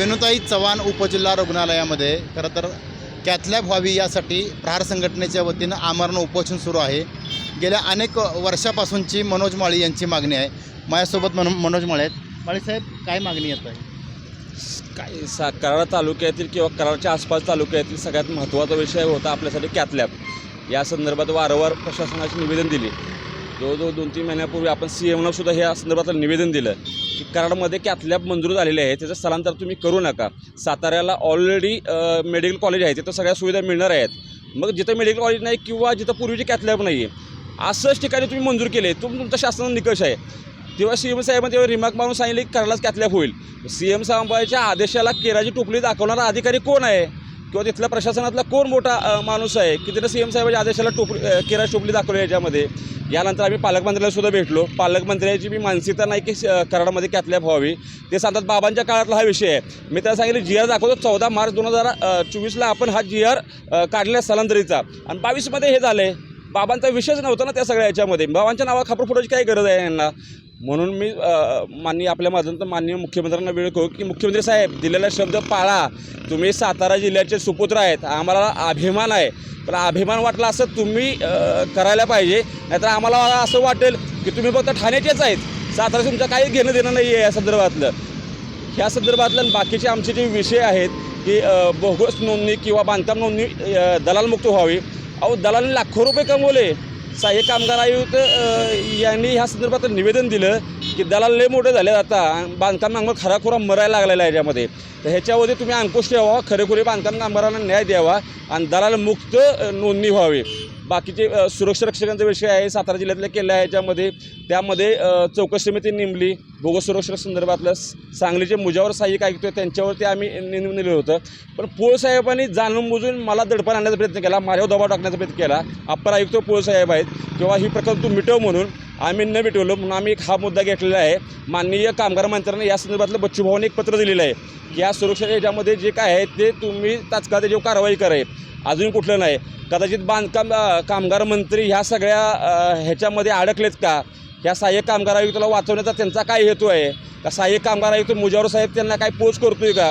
वेणुताई चव्हाण उपजिल्हा रुग्णालयामध्ये खरं तर कॅथलॅब व्हावी यासाठी प्रहार संघटनेच्या वतीनं आमरण उपोषण सुरू आहे. गेल्या अनेक वर्षापासूनची मनोज माळी यांची मागणी आहे. माझ्यासोबत मनो मनोज माळे आहेत. माळीसाहेब काय मागणी येत आहे? काय सा कराड तालुक्यातील किंवा कराडच्या आसपास तालुक्यातील सगळ्यात महत्त्वाचा विषय होता आपल्यासाठी कॅथलॅब या संदर्भात वारंवार प्रशासनाचे निवेदन दिले. जवळजवळ दोन तीन महिन्यापूर्वी आपण सी एमनं सुद्धा ह्या संदर्भातलं निवेदन दिलं की कराडमध्ये कॅथलॅब मंजूर झालेले आहे त्याचं स्थलांतर तुम्ही करू नका. साताऱ्याला ऑलरेडी मेडिकल कॉलेज आहे तिथं सगळ्या सुविधा मिळणार आहेत. मग जिथं मेडिकल कॉलेज नाही किंवा जिथं पूर्वीची कॅथलॅब नाही आहे असंच ठिकाणी तुम्ही मंजूर केले तुम तुमचा शासनाचा निकष आहे. तेव्हा सी एम साहेबांनी तेव्हा रिमार्क मारून सांगितले की कराडलाच कॅथलॅब होईल. सी एम साहेबांच्या आदेशाला केराची टोपली दाखवणारा अधिकारी कोण आहे? किंवा तिथल्या प्रशासनातला कोण मोठा माणूस आहे की तिथं सी एम साहेबांच्या आदेशाला टोपली अ, टोपली दाखवली याच्यामध्ये यानंतर आम्ही पालकमंत्र्याला सुद्धा भेटलो. पालकमंत्र्याची बी मानसिकता नाही की कराडामध्ये कॅथलॅप व्हावी. ते सांगतात बाबांच्या काळातला हा विषय आहे. मी त्याला सांगितलं जी आर दाखवतो चौदा मार्च दोन हजार चोवीसला आपण हा जी आर काढलेला स्थलांतरीचा आणि बावीसमध्ये हे झालं आहे बाबांचा विषयच नव्हता ना त्या सगळ्या याच्यामध्ये. बाबांच्या नावा खापर फुटायची काय गरज आहे यांना? म्हणून मी माननीय आपल्या माझं तर माननीय मुख्यमंत्र्यांना वेळ करू की मुख्यमंत्री साहेब दिलेला शब्द पाळा. तुम्ही सातारा जिल्ह्याचे सुपुत्र आहेत. आम्हाला अभिमान आहे. पण अभिमान वाटला असं तुम्ही करायला पाहिजे. नाहीतर आम्हाला असं वाटेल की तुम्ही फक्त ठाण्याचेच आहेत. सातारा तुमचं काही घेणं देणं नाही आहे या संदर्भातलं. ह्या संदर्भातलं बाकीचे आमचे जे विषय आहेत की अ, बोगस नोंदणी किंवा बांधकाम नोंदणी दलालमुक्त व्हावी. अहो दलालने लाखो रुपये कमवले. सहाय्यक कामगार आयुक्त यांनी ह्या संदर्भात निवेदन दिलं की दलाल लय मोठे झाले आता. बांधकाम कामगार खराखुरा मरायला लागलेला आहे याच्यामध्ये. तर ह्याच्यामध्ये तुम्ही अंकुश ठेवा खरेखुरे बांधकाम कामगारांना न्याय द्यावा आणि दलाल मुक्त नोंदणी व्हावी. बाकीचे सुरक्षारक्षकांचा सुरक्षा रक्षकांचा विषय आहे सातारा जिल्ह्यातल्या केला आहे याच्यामध्ये त्यामध्ये चौकशी समिती नेमली. भोगस संदर्भातलं सांगलीचे मुजावर सहाय्यक आयुक्त त्यांच्यावरती आम्ही नेमून होतं. पण पोळ साहेबांनी जाणून बुजून मला दडपण आणण्याचा प्रयत्न केला माझ्यावर दबाव टाकण्याचा प्रयत्न केला. अप्पर आयुक्त पोळ साहेब आहेत किंवा ही प्रकल्प तू मिटव म्हणून आम्ही न मिटवलं म्हणून आम्ही एक हा मुद्दा घेतलेला आहे. माननीय कामगार मंत्र्यांना या संदर्भातलं बच्चू भाऊने एक पत्र दिलेलं आहे की या सुरक्षा याच्यामध्ये जे काय आहे ते तुम्ही तात्काळ त्याच्यावर कारवाई कराय अजून कुठलं नाही. कदाचित बांधकाम कामगार मंत्री ह्या सगळ्या ह्याच्यामध्ये अडकलेत का? ह्या सहाय्यक कामगार आयुक्ताला वाचवण्याचा त्यांचा काय हेतू आहे? का सहाय्यक कामगार आयुक्त मुजावर साहेब त्यांना काय पोच करतोय का?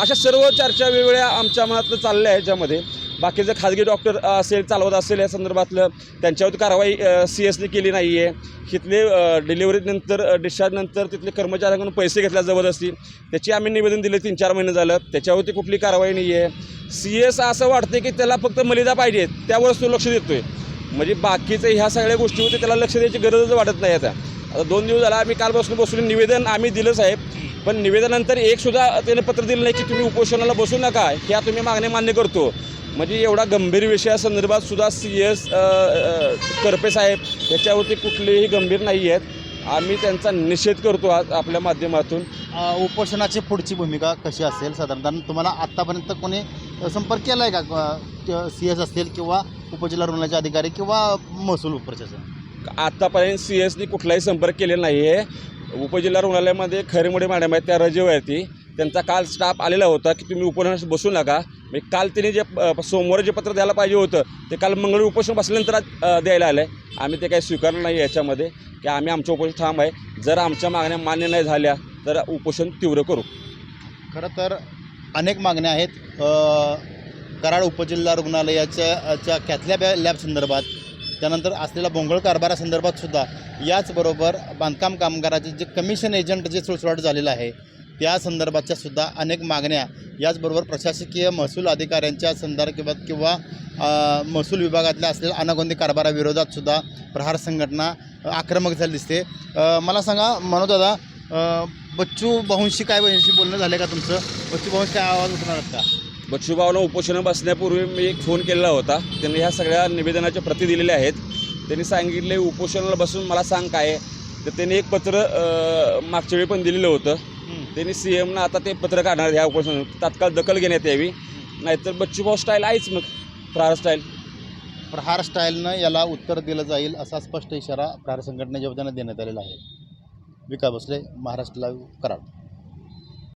अशा सर्व चर्चा वेगवेगळ्या आमच्या मनातलं चालल्या आहे याच्यामध्ये बाकीचं खाजगी डॉक्टर असेल चालवत असेल या संदर्भातलं त्यांच्यावरती कारवाई सी एसने केली नाही आहे तिथले डिलिव्हरीनंतर डिस्चार्जनंतर तिथले कर्मचाऱ्यांकडून पैसे घेतल्या जबरदस्ती. त्याची आम्ही निवेदन दिले तीन चार महिने झालं. त्याच्यावरती कुठली कारवाई नाही आहे सी एस असं वाटते की त्याला फक्त मलिदा पाहिजे त्यावरच तो लक्ष देतोय. म्हणजे बाकीचं ह्या सगळ्या गोष्टी होते त्याला लक्ष द्यायची गरजच वाटत नाही आता. आता दोन दिवस झाला आम्ही काल बसून बसून निवेदन आम्ही दिलं साहेब पण निवेदनानंतर एकसुद्धा त्याने पत्र दिलं नाही की तुम्ही उपोषणाला बसू नका ह्या तुम्ही मागणी मान्य करतो. म्हणजे एवढा गंभीर विषयासंदर्भात सुद्धा सी एस करपे साहेब याच्यावरती कुठलेही गंभीर नाही आहेत आम्ही त्यांचा निषेध करतो आज आपल्या माध्यमातून. उपोषणाची पुढची भूमिका कशी असेल साधारणतः? तुम्हाला आत्तापर्यंत कोणी संपर्क केला आहे का सी एस असतील किंवा उपजिल्हा रुग्णालयाचे अधिकारी किंवा महसूल प्रशासन? आत्तापर्यंत सी एसनी कुठलाही संपर्क केलेला नाही आहे उपजिल्हा रुग्णालयामध्ये खरेमोडे मॅडम आहेत त्या रजेवरती त्यांचा काल स्टाफ आलेला होता की तुम्ही उपोषणास बसू नका. म्हणजे काल तिने जे अ, सोमवार जे पत्र द्यायला पाहिजे होतं ते काल मंगळवारी उपोषण बसल्यानंतर द्यायला आलं आहे आम्ही ते काही स्वीकारलं नाही याच्यामध्ये की आम्ही आमचं उपोषण ठाम आहे. जर आमच्या मागण्या मान्य नाही झाल्या तर उपोषण तीव्र करू. खरं तर अनेक मागण्या आहेत. कराड उपजिल्हा रुग्णालयाच्या कॅथल्या बॅ लॅब संदर्भात त्यानंतर असलेल्या भोंगळ कारभारासंदर्भात सुद्धा याचबरोबर बांधकाम कामगाराचे जे कमिशन एजंट जे सुळसुळाट झालेलं आहे त्या संदर्भाच्या सुद्धा अनेक मागण्या याचबरोबर प्रशासकीय महसूल अधिकाऱ्यांच्या संदर्भात किंवा महसूल विभागातल्या असलेल्या अनागोंदी कारभाराविरोधात सुद्धा प्रहार संघटना आक्रमक झाली दिसते. मला सांगा मनोदादा दादा बच्चू भाऊंशी काय भाऊंशी बोलणं झालं का तुमचं? बच्चू भाऊंशी काय आवाज उठणार आहेत का? बच्चूभाऊला उपोषण बसण्यापूर्वी मी एक फोन केलेला होता. त्यांनी ह्या सगळ्या निवेदनाच्या प्रती दिलेल्या आहेत. त्यांनी सांगितले उपोषणाला बसून मला सांग काय तर त्यांनी एक पत्र मागच्या वेळी पण दिलेलं होतं. त्यांनी सी एमनं आता ते पत्र काढणार ह्या गोष्टी तात्काळ दखल घेण्यात यावी. नाहीतर बच्चूभाऊ स्टाईल आहेच मग. प्रहार स्टाईल प्रहार स्टाईलनं याला उत्तर दिलं जाईल असा स्पष्ट इशारा प्रहार संघटनेच्या वतीनं देण्यात आलेला आहे. विका भोसले महाराष्ट्राला कराड.